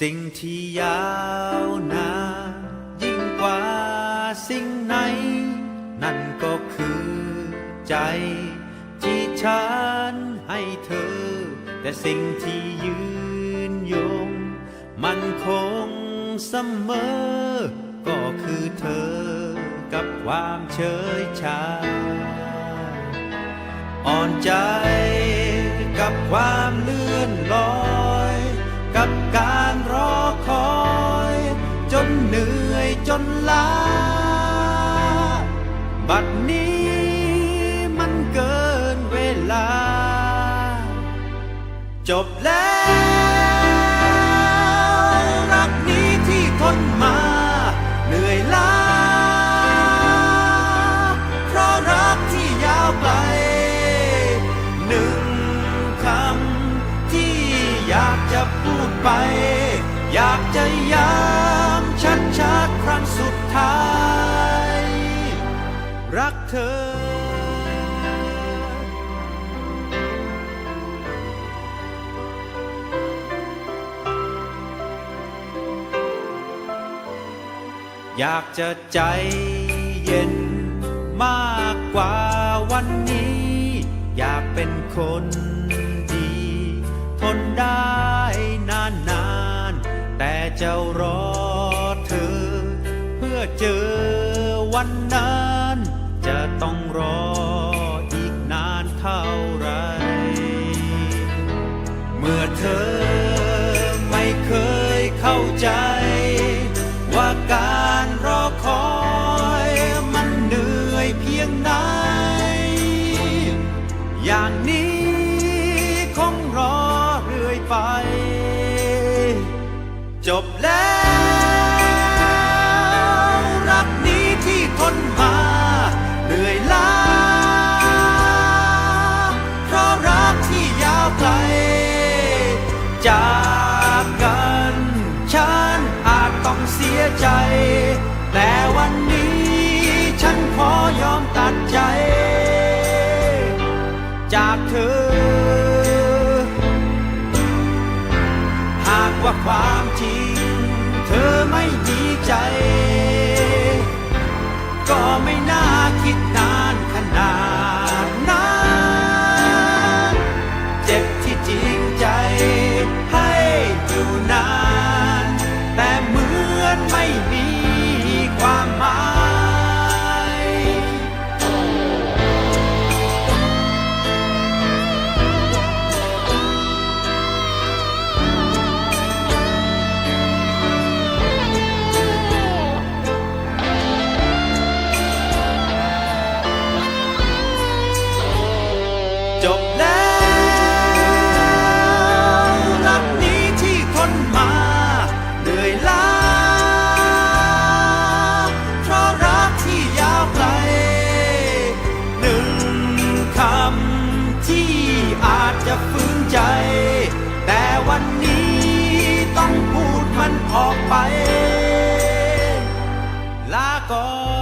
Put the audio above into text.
สิ่งที่ยาวนานยิ่งกว่าสิ่งไหน นั่นก็คือใจที่ฉันให้เธอ แต่สิ่งที่ยืนยง มันคงเสมอ ก็คือเธอกับความเฉยชา อ่อนใจกับความ จนลา บัดนี้มันเกินเวลา จบแล้ว รักนี้ที่ทนมา ธอ อยากจะใจเย็นมากกว่าวันนี้ อยากเป็นคนดี ทนได้นานนานๆแต่จะรอเธอ เพื่อเจอวันนั้น จะต้องรออีกนานเท่าไร เมื่อเธอไม่เคยเข้าใจ ว่าการรอคอยมันเหนื่อยเพียงไหน อย่างนี้คงรอเรื่อยไป จบแล้ว จากกัน ฉันอาจต้องเสียใจ แต่วันนี้ ฉันขอยอมตัดใจ จากเธอ หากว่าความจริง เธอไม่ดีใจะฟื้นใจ แต่วันนี้ต้องพูดมันออกไป ลาก่อน